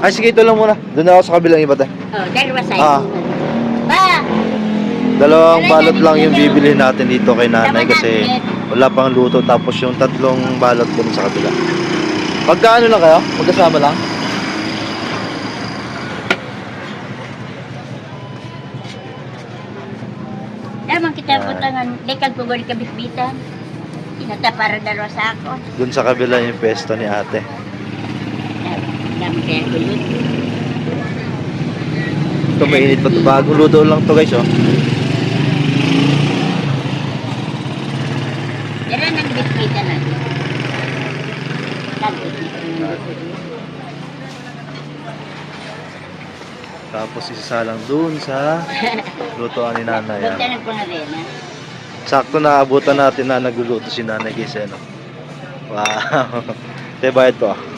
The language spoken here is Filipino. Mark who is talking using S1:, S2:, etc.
S1: Ay, sige, ito lang muna. Doon na ako sa kabilang iba, te.
S2: Oh, dalawa sa'yo.
S1: Ah.
S2: Pa!
S1: Dalawang balot lang yung bibili natin dito kay nanay kasi wala pang luto. Tapos yung tatlong balot doon sa kabila. Pagkaano lang kayo? Magkasama lang?
S2: Damang kita butangan. Dekag ko gawin kabisbitan. Inata para dalawa sa ako.
S1: Doon sa kabila yung pesto ni ate.
S2: Dami kaya gulot.
S1: Ito mainit pa ito. Bagong luto lang to guys, oh.
S2: Dala ng bisbitan natin. Tapos
S1: Tapos isasalang doon sa lutoan ni nanay. ah.
S2: Punta ko na rin, ha?
S1: Sakto na abutan natin na nagluluto si nanay guys, eh, no? Wow. Bayad ko ah.